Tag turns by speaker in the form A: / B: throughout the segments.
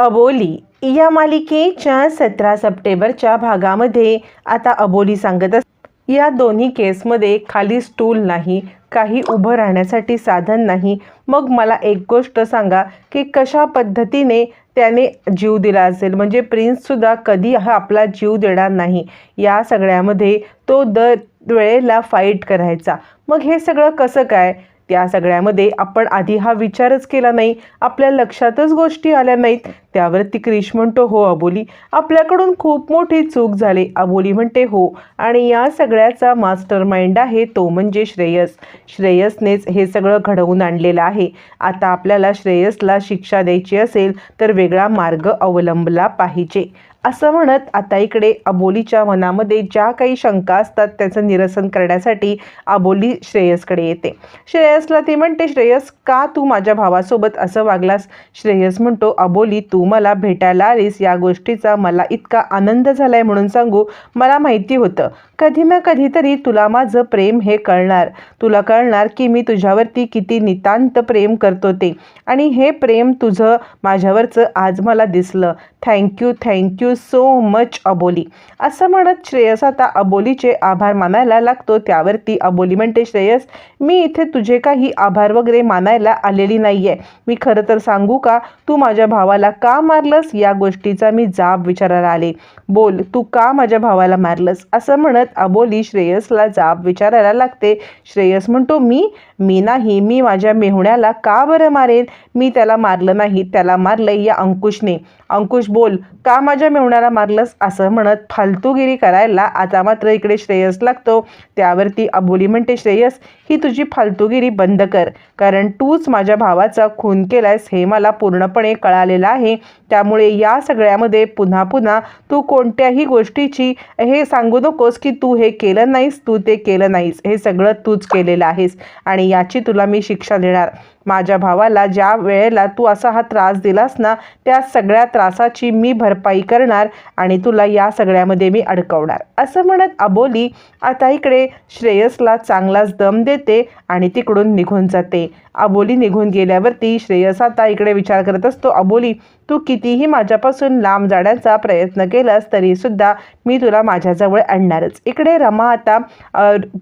A: अबोली या मालिकेच्या सतरा सप्टेंबरच्या भागामध्ये आता अबोली सांगत अस या दोन्ही केसमध्ये खाली स्टूल नाही काही उभं राहण्यासाठी साधन नाही. मग मला एक गोष्ट सांगा की कशा पद्धतीने त्याने जीव दिला असेल? म्हणजे प्रिन्ससुद्धा कधी हा आपला जीव देणार नाही. या सगळ्यामध्ये तो दर वेळेला फाईट करायचा. मग हे सगळं कसं काय? त्या सगळ्यामध्ये आपण आधी हा विचारच केला नाही. आपल्या लक्षातच गोष्टी आल्या नाहीत. त्यावरती क्रिश म्हणतो हो अबोली आपल्याकडून खूप मोठी चूक झाली. अबोली म्हणते हो. आणि या सगळ्याचा मास्टर माइंड आहे तो म्हणजे श्रेयस. श्रेयसनेच हे सगळं घडवून आणलेलं आहे. आता आपल्याला श्रेयसला शिक्षा द्यायची असेल तर वेगळा मार्ग अवलंबला पाहिजे. असं म्हणत आता इकडे अबोलीच्या मनामध्ये ज्या काही शंका असतात त्याचं निरसन करण्यासाठी अबोली श्रेयसकडे येते. श्रेयसला ती म्हणते श्रेयस का तू माझ्या भावासोबत असं वागलास श्रेयस म्हणतो अबोली तू मला भेटायला आलीस. या गोष्टीचा मला इतका आनंद झालाय म्हणून सांगू मला माहिती होतं. कधी ना कधीतरी तुला माझं प्रेम हे कळणार. तुला कळणार की मी तुझ्यावरती किती नितांत प्रेम करतो ते. आणि हे प्रेम तुझं माझ्यावरचं आज मला दिसलं. Thank you thank you so much Aboli. असं म्हणत श्रेयस आता अबोलीचे आभार मानायला लागतो. त्यावरती अबोली म्हणते श्रेयस मी इथे तुझे काही आभार वगैरे मानायला आलेली नाही आहे मी खरं तर सांगू का? तू माझ्या भावाला का मारलंस? या गोष्टीचा मी जाब विचारायला आले. बोल तू का माझ्या भावाला मारलंस? असं म्हणत अबोली श्रेयसला जाब विचारायला लागते. श्रेयस म्हणतो मी मी नाही मी माझ्या मेहुण्याला का बरं मारेन? मी त्याला मारलं नाही त्याला मारलं या अंकुशने. अंकुश बोल का माझ्या मेहुण्याला मारलंस? असं म्हणत फालतूगिरी करायला आता मात्र इकडे श्रेयस लागतो. त्यावरती अबोली म्हणते श्रेयस ही तुझी फालतूगिरी बंद कर. कारण तूच माझ्या भावाचा खून केलायस हे मला पूर्णपणे कळालेलं आहे. त्यामुळे या सगळ्यामध्ये पुन्हा पुन्हा तू कोणत्याही गोष्टीची हे सांगू नकोस की तू हे केलं नाहीस तू ते केलं नाहीस. हे सगळं तूच केलेलं आहेस आणि याची तुला मी शिक्षा देणार. माझ्या भावाला ज्या वेळेला तू असा हा त्रास दिलास ना त्या सगळ्या त्रासाची मी भरपाई करणार आणि तुला या सगळ्यामध्ये मी अडकवणार. असं म्हणत अबोली आता इकडे श्रेयसला चांगलाच दम देते आणि तिकडून निघून जाते. अबोली निघून गेल्यावरती श्रेयस आता इकडे विचार करत असतो अबोली तू कितीही माझ्यापासून लांब जाण्याचा प्रयत्न केलास तरीसुद्धा मी तुला माझ्याजवळ आणणारच. इकडे रमा आता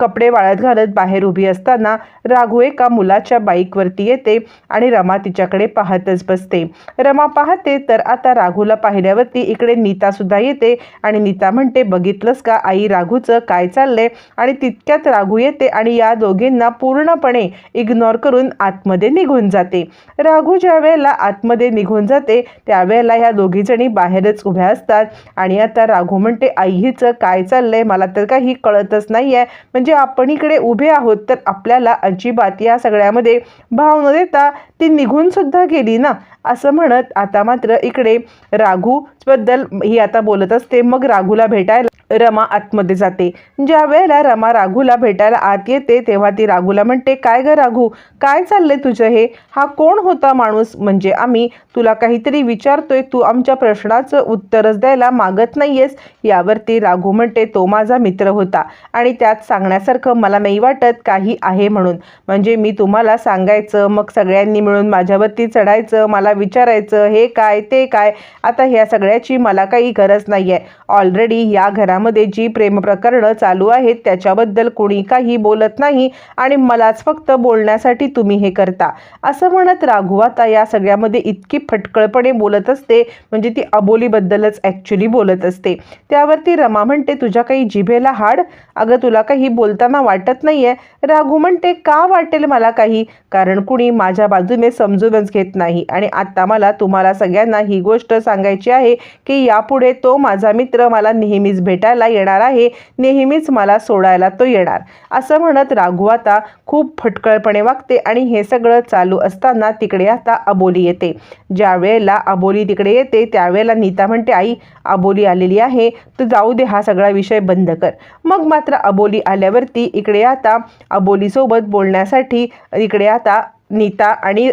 A: कपडे वाळत घालत बाहेर उभी असताना राघू एका मुलाच्या बाईकवरती येते आणि रमा तिच्याकडे पाहतच बसते. रमा पाहते तर आता राघूला पाहिल्यावरती इकडे नीतासुद्धा येते आणि नीता म्हणते बघितलंस का आई राघूचं? काय चाललंय? आणि तितक्यात राघू येते आणि या दोघींना पूर्णपणे इग्नोर करून आतमध्ये निघून जाते. राघू ज्या वेळेला आतमध्ये निघून जाते त्यावेळेला ह्या दोघीजणी बाहेरच उभ्या असतात आणि आता राघू म्हणते आई हिचं काय चाललंय? मला तर काही कळतच नाही आहे म्हणजे आपण इकडे उभे आहोत तर आपल्याला अजिबात या सगळ्यामध्ये भाव न देता ती निघून सुद्धा गेली ना. असं म्हणत आता मात्र इकडे राघूबद्दल ही आता बोलत असते. मग राघूला भेटायला रमा आतमध्ये जाते. ज्या वेळेला रमा राघूला भेटायला आत येते तेव्हा ती राघूला म्हणते काय ग राघू? काय चाललंय तुझं हे? हा कोण होता माणूस? म्हणजे आम्ही. तुला काहीतरी विचारतोय तू आमच्या प्रश्नाचं उत्तरच द्यायला मागत नाहीयेस. यावरती राघू म्हणते तो माझा मित्र होता आणि त्यात सांगण्यासारखं मला नाही वाटत काही आहे म्हणून. म्हणजे मी तुम्हाला सांगायचं मग सगळ्यांनी मिळून माझ्यावरती चढायचं मला विचारायचं हे काय ते काय? आता ह्या सगळ्याची मला काही गरज नाही आहे ऑलरेडी या घरामध्ये जी प्रेम प्रकरणं चालू आहेत त्याच्याबद्दल कोणी काही बोलत नाही आणि मलाच फक्त बोलण्यासाठी तुम्ही हे करता. असं म्हणत राघू आता या सगळ्यामध्ये इतकी फटकळपणे बोलत असते म्हणजे ती अबोलीबद्दलच ॲक्च्युली बोलत असते. त्यावरती रमा म्हणते तुझ्या काही जिभेला हाड? अगं तुला काही बोलताना वाटत नाही आहे राघू म्हणते का वाटेल मला काही? कारण कुणी माझ्या बाजूने समजूनच घेत नाही. आणि आता मला तुम्हाला सगळ्यांना ही गोष्ट सांगायची आहे की यापुढे तो माझा मित्र मला नेहमीच भेटायला येणार आहे नेहमीच मला सोडायला तो येणार. असं म्हणत राघू आता खूप फटकळपणे वागते आणि हे सगळं चालू असताना तिकडे आता अबोली येते. ज्या वेळेला अबोली तिकडे येते त्यावेळेला नीता म्हणते आई अबोली आलेली आहे तर जाऊ दे हा सगळा विषय बंद कर. मग मात्र अबोली आल्यावरती इकडे आता अबोलीसोबत बोलण्यासाठी इकडे आता नीता आणि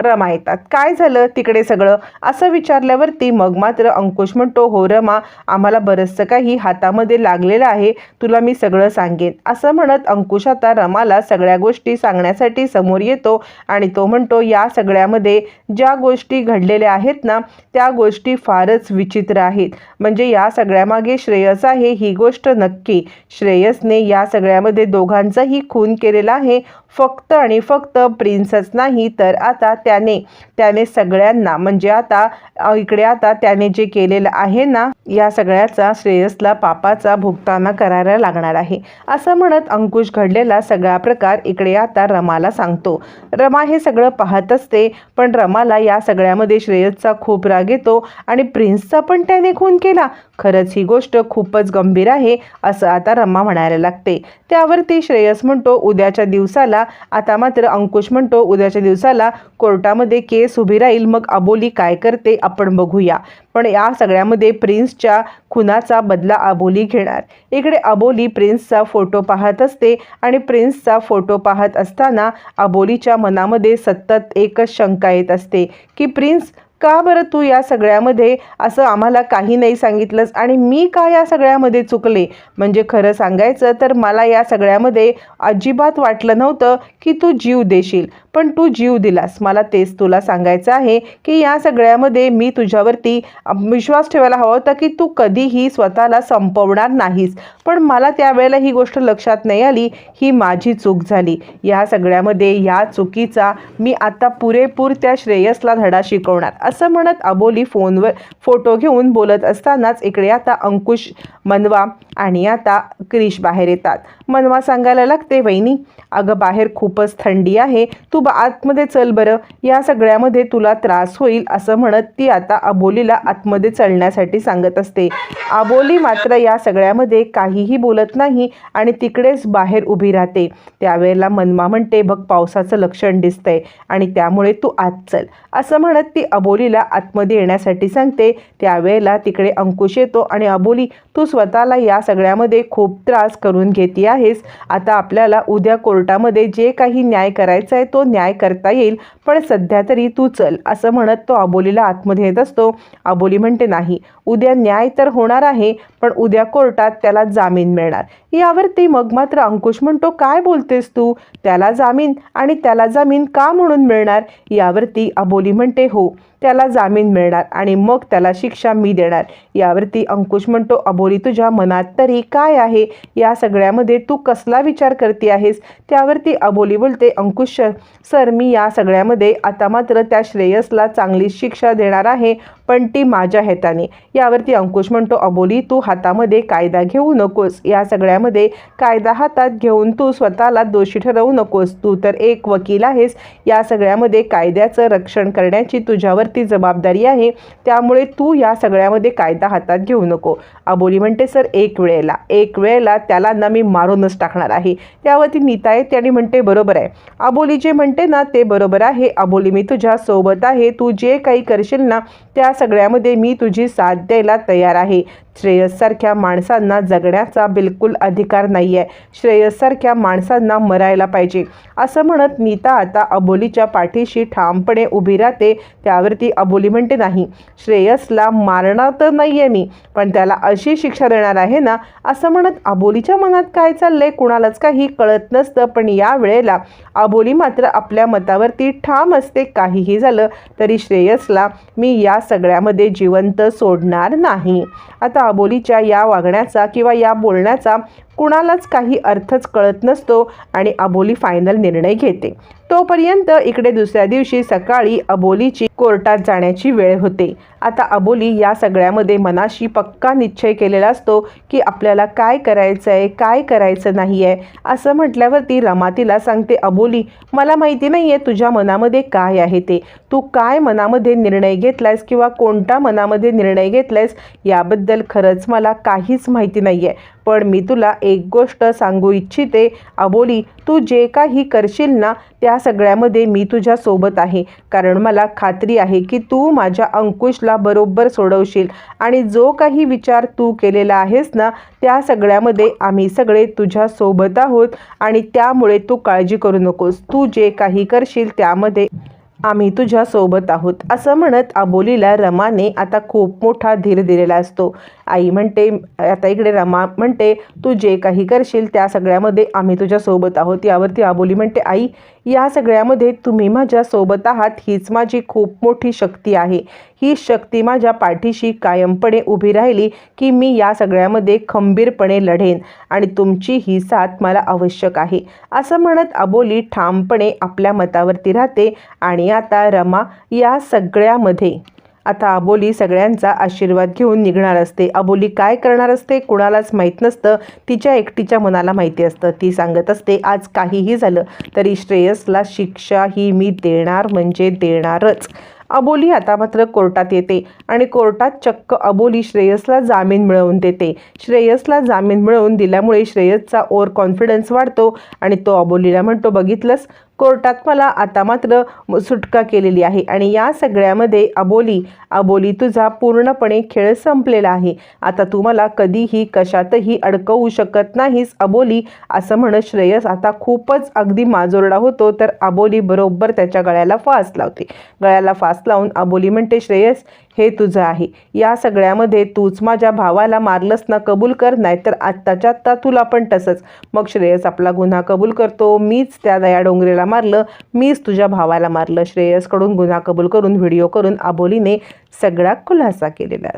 A: रमा येतात. काय झालं? तिकडे सगळं? असं विचारल्यावरती मग मात्र अंकुश म्हणतो हो रमा आम्हाला बरंचसं काही हातामध्ये लागलेलं आहे. तुला मी सगळं सांगेन. असं म्हणत अंकुश आता रमाला सगळ्या गोष्टी सांगण्यासाठी समोर येतो आणि तो म्हणतो या सगळ्यामध्ये ज्या गोष्टी घडलेल्या आहेत ना त्या गोष्टी फारच विचित्र आहेत. म्हणजे या सगळ्यामागे श्रेयस आहे ही गोष्ट नक्की. श्रेयसने या सगळ्यामध्ये दोघांचाही खून केलेला आहे. फक्त आणि फक्त प्रिन्सच नाही तर आता त्याने त्याने सगळ्यांना म्हणजे आता इकडे आता त्याने जे केलेलं आहे ना या सगळ्याचा श्रेयसला पापाचा भुगताना करायला लागणार आहे. असं म्हणत अंकुश घडलेला सगळा प्रकार इकडे आता रमाला सांगतो. रमा हे सगळं पाहत असते पण रमाला या सगळ्यामध्ये श्रेयसचा खूप राग येतो आणि प्रिन्सचा पण त्याने खून केला. खरंच ही गोष्ट खूपच गंभीर आहे असं आता रमा म्हणायला लागते. त्यावरती श्रेयस म्हणतो उद्याच्या दिवसाला आता मात्र अंकुश म्हणतो उद्याच्या दिवसाला कोर्टामध्ये केस उभी राहील मग अबोली काय करते आपण बघूया. पण या सगळ्यामध्ये प्रिन्सच्या खुनाचा बदला अबोली घेणार. इकडे अबोली प्रिन्सचा फोटो पाहत असते आणि प्रिन्सचा फोटो पाहत असताना अबोलीच्या मनामध्ये सतत एकच शंका येत असते की प्रिन्स का बरं तू या सगळ्यामध्ये असं आम्हाला काही नाही सांगितलंस? आणि मी का या सगळ्यामध्ये चुकले? म्हणजे खरं सांगायचं तर मला या सगळ्यामध्ये अजिबात वाटलं नव्हतं की तू जीव देशील. पण तू जीव दिलास. मला तेच तुला सांगायचं आहे की या सगळ्यामध्ये मी तुझ्यावरती विश्वास ठेवायला हवा होता की तू कधीही स्वतःला संपवणार नाहीस. पण मला त्यावेळेला ही गोष्ट लक्षात नाही आली. ही माझी चूक झाली. या सगळ्यामध्ये या चुकीचा मी आता पुरेपूर त्या श्रेयसला धडा शिकवणार. असं म्हणत अबोली फोनवर फोटो घेऊन बोलत असतानाच इकडे आता अंकुश मनवा आणि आता क्रिश बाहेर येतात. मनवा सांगायला लागते वहिनी अगं बाहेर खूपच थंडी आहे. तू बा आतमध्ये चल बरं. या सगळ्यामध्ये तुला त्रास होईल असं म्हणत ती आता अबोलीला आतमध्ये चलण्यासाठी सांगत असते. अबोली मात्र या सगळ्यामध्ये काहीही बोलत नाही आणि तिकडेच बाहेर उभी राहते. त्यावेळेला मनवा म्हणते बघ पावसाचं लक्षण दिसतंय आणि त्यामुळे तू आत चल. असं म्हणत ती अबोली अबोलीला आतमध्ये येण्यासाठी सांगते त्यावेळेला तिकडे अंकुश येतो आणि अबोली तू स्वतःला या सगळ्यामध्ये खूप त्रास करून घेते आहेस. आता आपल्याला उद्या कोर्टामध्ये जे काही न्याय करायचा आहे तो न्याय करता येईल. पण सध्या तरी तू चल असं म्हणत तो अबोलीला आतमध्ये येत असतो. अबोली म्हणते नाही उद्या न्याय तर होणार आहे पण उद्या कोर्टात त्याला जामीन मिळणार. यावरती मग मात्र अंकुश म्हणतो काय बोलतेस तू? त्याला जामीन आणि त्याला जामीन का म्हणून मिळणार? यावरती अबोली म्हणते हो त्याला जामीन मिळणार आणि मग त्याला शिक्षा मी देणार. यावरती अंकुश म्हणतो अबोली तुझ्या मनात तरी काय आहे? या सगळ्यामध्ये तू कसला विचार करते आहेस? त्यावरती अबोली बोलते अंकुश सर सर मी या सगळ्यामध्ये आता मात्र त्या श्रेयसला चांगली शिक्षा देणार आहे पण ती माझ्या हेताने. यावरती अंकुश म्हणतो अबोली तू हातामध्ये कायदा घेऊ नकोस. या सगळ्यामध्ये कायदा हातात घेऊन तू स्वतःला दोषी ठरवू नकोस. तू तर एक वकील आहेस. या सगळ्यामध्ये कायद्याचं रक्षण करण्याची तुझ्यावर तुझ्यावरती जबाबदारी आहे. त्यामुळे तू या सगळ्यामध्ये कायदा हातात घेऊ नको. अबोली म्हणते सर एक वेळेला एक वेळेला त्याला ना मी मारूनच टाकणार आहे. त्यावरती नीता येते आणि म्हणते बरोबर आहे. अबोली जे म्हणते ना ते बरोबर आहे. अबोली मी तुझ्या सोबत आहे. तू जे काही करशील ना त्या सगळ्यामध्ये मी तुझी साथ द्यायला तयार आहे. श्रेयससारख्या माणसांना जगण्याचा बिलकुल अधिकार नाही आहे श्रेयससारख्या माणसांना मरायला पाहिजे. असं म्हणत नीता आता अबोलीच्या पाठीशी ठामपणे उभी राहते. ती अबोली म्हणते नाही श्रेयसला मारणार तर नाही आहे मी पण त्याला अशी शिक्षा देणार आहे ना असं म्हणत अबोलीच्या मनात काय चाललंय कुणालाच काही कळत नसतं पण या वेळेला अबोली मात्र आपल्या मतावरती ठाम असते काहीही झालं तरी श्रेयसला मी या सगळ्यामध्ये जिवंत सोडणार नाही. आता अबोलीच्या या वागण्याचा किंवा या बोलण्याचा कुणालाच काही अर्थच कळत नसतो आणि अबोली फायनल निर्णय घेते. तोपर्यंत इकडे दुसऱ्या दिवशी सकाळी अबोलीची कोर्टात जाण्याची वेळ होते. आता अबोली या सगळ्यामध्ये मनाशी पक्का निश्चय केलेला असतो की आपल्याला काय करायचं आहे काय करायचं नाही आहे असं म्हटल्यावरती रमा तिला सांगते अबोली मला माहिती नाही आहे तुझ्या मनामध्ये काय आहे ते. तू काय मनामध्ये निर्णय घेतलायस किंवा कोणता मनामध्ये निर्णय घेतलायस याबद्दल खरंच मला काहीच माहिती नाही आहे पण मी तुला एक गोष्ट सांगू इच्छिते. अबोली तू जे काही करशील ना त्या सगळ्यामध्ये मी तुझ्यासोबत आहे. कारण मला खात्री आहे की तू माझ्या अंकुशला बरोबर सोडवशील. आणि जो काही विचार तू केलेला आहेस ना त्या सगळ्यामध्ये आम्ही सगळे तुझ्या सोबत आहोत. आणि त्यामुळे तू काळजी करू नकोस. तू जे काही करशील त्यामध्ये आम्ही तुझ्यासोबत आहोत. असं म्हणत अबोलीला रमाने आता खूप मोठा धीर दिलेला असतो. आई म्हणते आता इकडे रमा म्हणते तू जे काही करशील त्या सगळ्यामध्ये आम्ही तुझ्यासोबत आहोत. यावरती अबोली म्हणते आई या सगळ्यामध्ये तुम्ही माझ्यासोबत आहात. हीच माझी खूप मोठी शक्ती आहे. ही शक्ती माझ्या पाठीशी कायमपणे उभी राहिली की मी या सगळ्यामध्ये खंबीरपणे लढेन आणि तुमची ही साथ मला आवश्यक आहे. असं म्हणत अबोली ठामपणे आपल्या मतावरती राहते आणि आता रमा या सगळ्यामध्ये. आता अबोली सगळ्यांचा आशीर्वाद घेऊन निघणार असते. अबोली काय करणार असते कुणालाच माहीत नसतं. तिच्या एकटीच्या मनाला माहिती असतं. ती सांगत असते आज काहीही झालं तरी श्रेयसला शिक्षा ही मी देणार म्हणजे देणारच. अबोली आता मात्र कोर्टात येते आणि कोर्टात चक्क अबोली श्रेयसला जामीन मिळवून देते. श्रेयसला जामीन मिळवून दिल्यामुळे श्रेयसचा ओव्हर कॉन्फिडन्स वाढतो आणि तो अबोलीला म्हणतो बघितलंस कोर्टात मला आता मात्र सुटका केलेली आहे. आणि या सगळ्यामध्ये अबोली अबोली तुझा पूर्णपणे खेळ संपलेला आहे. आता तू मला कधीही कशातही अडकवू शकत नाहीस अबोली असं म्हणत श्रेयस आता खूपच अगदी माजोरडा होतो तर अबोली बरोबर त्याच्या गळ्याला फास लावते. गळ्याला फास लावून अबोली म्हणते श्रेयस हे तुझं आहे. या सगळ्यामध्ये तूच माझ्या भावाला मारलंस ना कबूल कर नाहीतर आत्ताच्या आत्ता तुला पण तसंच. मग श्रेयस आपला गुन्हा कबूल करतो. मीच त्या दया डोंगरेला मारलं. मीच तुझ्या भावाला मारलं. श्रेयसकडून गुन्हा कबूल करून व्हिडिओ करून आबोलीने सगळा खुलासा केलेला